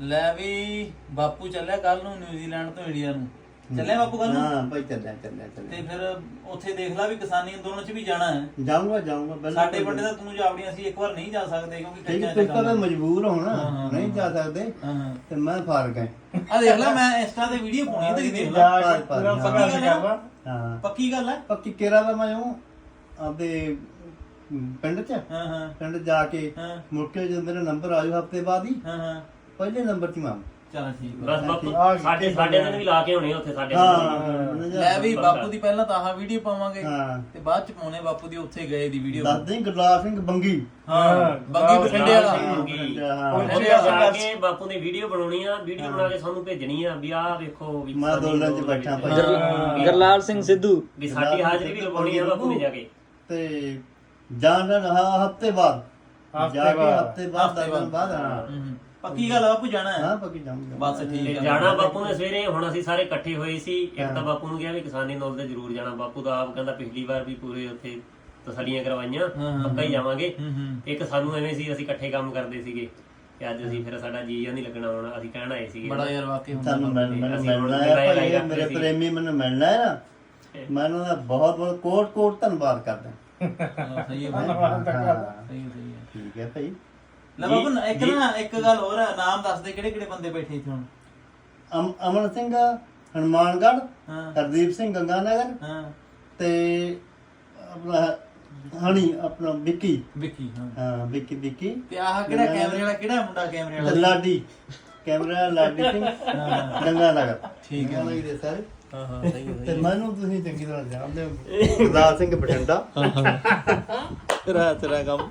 ਲੈ ਵੀ ਬਾਪੂ ਚੱਲਿਆ ਕੱਲ ਨੂੰ ਨਿਊਜ਼ੀਲੈਂਡ ਤੋਂ ਇੰਡੀਆ ਨੂੰ। ਚੱਲਿਆ ਬਾਪੂ ਕੱਲ ਨੂੰ? ਹਾਂ ਭਾਈ ਚੱਲਿਆ ਚੱਲਿਆ ਤੇ ਚੱਲਿਆ ਫਿਰ ਉੱਥੇ ਦੇਖ ਲਾ ਵੀ ਕਿਸਾਨੀ ਅੰਦੋਲਨ ਚ ਵੀ ਜਾਣਾ ਹੈ। ਜਾਊਂਗਾ ਜਾਊਂਗਾ ਬਿਲਕੁਲ। ਸਾਡੇ ਵੱਡੇ ਤਾਂ ਤੂੰ ਜਾਵੜੀਆਂ ਸੀ ਇੱਕ ਵਾਰ ਨਹੀਂ ਜਾ ਸਕਦੇ ਕਿਉਂਕਿ ਠੀਕ ਕੱਚਾ ਤੁਸੀਂ ਤਾਂ ਮਜਬੂਰ ਹੋਣਾ ਹਾਂ, ਨਹੀਂ ਜਾ ਸਕਦੇ। ਹਾਂ ਹਾਂ। ਤੇ ਮੈਂ ਫਾਰਗ ਹਾਂ। ਆ ਦੇਖ ਲੈ ਮੈਂ ਇੰਸਟਾ ਤੇ ਵੀਡੀਓ ਪਾਉਣੀ ਤੇਰੀ ਦੇਖ ਲੈ। ਜਾ ਕੇ ਪੂਰਾ ਹਾਂ। ਪਤਾ ਹਾਂ? ਪੱਕੀ ਗੱਲ ਹੈ? ਪੱਕੀ ਕੇਰਾ ਦਾ ਮੈਂ ਹੂੰ ਆਪਦੇ ਪਿੰਡ ਚ? ਹਾਂ ਹਾਂ। ਪਿੰਡ ਜਾ ਕੇ ਹਾਂ। ਮੁੜ ਕੇ ਜਦੋਂ ਮੇਰਾ ਨੰਬਰ ਆਜੂ ਹਫ਼ਤੇ ਬਾਅਦ ਹੀ। ਹਾਂ ਹਾਂ। ਪਹਿਲੇ ਨੰਬਰ 'ਚ ਹੀ ਮੈਂ। ਚਲ ਠੀਕ ਬਸ ਬਾਪੂ ਸਾਡੇ ਤੇ ਸਾਡੇ ਦਿਨ ਵੀ ਲਾ ਕੇ ਹੋਣੇ ਉੱਥੇ ਸਾਡੇ ਦਿਨ ਹਾਂ ਲੈ ਵੀ ਬਾਪੂ ਦੀ ਪਹਿਲਾਂ ਤਾਂ ਆਹ ਵੀਡੀਓ ਪਾਵਾਂਗੇ ਹਾਂ। ਤੇ ਬਾਅਦ ਚ ਪਾਉਣੇ ਬਾਪੂ ਦੀ ਉੱਥੇ ਗਏ ਦੀ ਵੀਡੀਓ ਦੱਸਦੇ ਗੁਰਲਾਲ ਸਿੰਘ ਬੰਗੀ। ਹਾਂ ਬੰਗੀ ਬਠਿੰਡੇ ਵਾਲਾ। ਹਾਂ। ਹਾਂ। ਉੱਥੇ ਜਾ ਕੇ ਬਾਪੂ ਨੇ ਵੀਡੀਓ ਬਣਾਉਣੀ ਆ ਵੀਡੀਓ ਬਣਾ ਕੇ ਸਾਨੂੰ ਭੇਜਣੀ ਆ ਵੀ ਆਹ ਵੇਖੋ ਵੀ ਮੈਂ ਦੋਲਾਂ 'ਚ ਬੈਠਾ ਭਾਈ। ਹਾਂ। ਗਰਲਾਲ ਸਿੰਘ ਸਿੱਧੂ। ਵੀ ਸਾਡੀ ਹਾਜ਼ਰੀ ਵੀ ਲਵਾਉਣੀ ਆ ਬਾਪੂ ਨੇ ਜਾ ਕੇ। ਤੇ ਜਾਣ ਹਾਂ ਹਫ਼ਤੇ ਬਾਅਦ ਜਾ ਕੇ ਬਾਅਦ। ਹਫ਼ਤੇ ਬਾਅਦ ਹਫ਼ਤੇ ਦਸ ਦਿਨ ਬਾਅਦ। ਹਾਂ। ਹਮ, ਪੱਕੀ ਗੱਲ ਆ ਬਾਪੂ ਜਾਣਾ ਹੈ। ਹਾਂ ਪੱਕੀ ਜਾਊਂਗਾ। ਬਸ ਠੀਕ ਹੈ ਜਾਣਾ ਬਾਪੂ ਨੇ ਸਵੇਰੇ ਹੁਣ ਅਸੀਂ ਸਾਰੇ ਇਕੱਠੇ ਹੋਏ ਸੀ। ਇੱਕ ਤਾਂ ਬਾਪੂ ਨੂੰ ਕਿਹਾ ਵੀ ਕਿਸਾਨੀ ਨੌਲ ਤੇ ਜ਼ਰੂਰ ਜਾਣਾ। ਬਾਪੂ ਦਾ ਆਪ ਕਹਿੰਦਾ ਪਿਛਲੀ ਵਾਰ ਵੀ ਪੂਰੇ ਉੱਥੇ ਤਸਲੀਆਂ ਕਰਵਾਈਆਂ। ਪੱਕਾ ਹੀ ਜਾਵਾਂਗੇ। ਇੱਕ ਸਾਨੂੰ ਐਵੇਂ ਸੀ ਅਸੀਂ ਇਕੱਠੇ ਕੰਮ ਕਰਦੇ ਸੀਗੇ। ਤੇ ਅੱਜ ਅਸੀਂ ਫਿਰ ਸਾਡਾ ਜੀ ਜਾਂ ਨਹੀਂ ਲੱਗਣਾ ਹੁਣ। ਅਸੀਂ ਕਹਿਣ ਆਏ ਸੀਗੇ। ਬੜਾ ਯਾਰ ਵਾਕਈ ਹੁੰਦਾ ਮੈਨੂੰ ਮਿਲਣਾ ਹੈ ਭਾਈ ਮੇਰੇ। ਪ੍ਰੇਮੀ ਮੈਨੂੰ ਮਿਲਣਾ ਹੈ ਨਾ। ਮੈਂ ਉਹਨਾਂ ਦਾ ਬਹੁਤ ਬਹੁਤ ਕੋਟ ਕੋਟ ਧੰਨਵਾਦ ਕਰਦਾ। ਹਾਂ, ਸਹੀ ਹੈ ਭਾਈ ਹਾਂ, ਸਹੀ ਹੈ ਸਹੀ ਹੈ। ਠੀਕ ਹੈ ਭਾਈ। ਲੈ ਬਾਪੂ ਨਾ- ਇੱਕ ਨਾ ਇੱਕ ਗੱਲ ਹੋਰ ਹੈ ਨਾਮ ਦੱਸ ਦੇ ਕਿਹੜੇ ਕਿਹੜੇ ਬੰਦੇ ਬੈਠੇ ਇੱਥੇ ਹੁਣ? ਅਮ- ਅਮਨ ਸਿੰਘ ਹਨੂਮਾਨਗੜ੍ਹ ਹਾਂ। ਹਰਦੀਪ ਸਿੰਘ ਗੰਗਾਨਗਰ ਹਾਂ। ਤੇ ਆਪਣਾ ਹਣੀ ਆਪਣਾ ਵਿੱਕੀ। ਵਿੱਕੀ ਹਾਂ। ਹਾਂ ਵਿੱਕੀ ਵਿੱਕੀ। ਤੇ ਆਹ ਕਿਹੜਾ ਕੈਮਰੇ ਵਾਲਾ ਕਿਹੜਾ ਮੁੰਡਾ ਕੈਮਰੇ ਤੇ ਵਾਲਾ ਲਾਡੀ। ਕੈਮਰਾ ਲਾਡੀ ਸਿੰਘ ਗੰਗਾਨਗਰ। ਠੀਕ ਹੈ। ਸਾਰੇ। ਹਾਂ ਹਾਂ ਸਹੀ ਹੈ ਤੇ ਮੈਨੂੰ ਤੁਸੀਂ ਚੰਗੀ ਤਰ੍ਹਾਂ ਜਾਣਦੇ ਹੋ। ਗੁਰਦਾਸ ਸਿੰਘ ਬਠਿੰਡਾ। ਤੇਰਾ ਤੇਰਾ ਕੰਮ।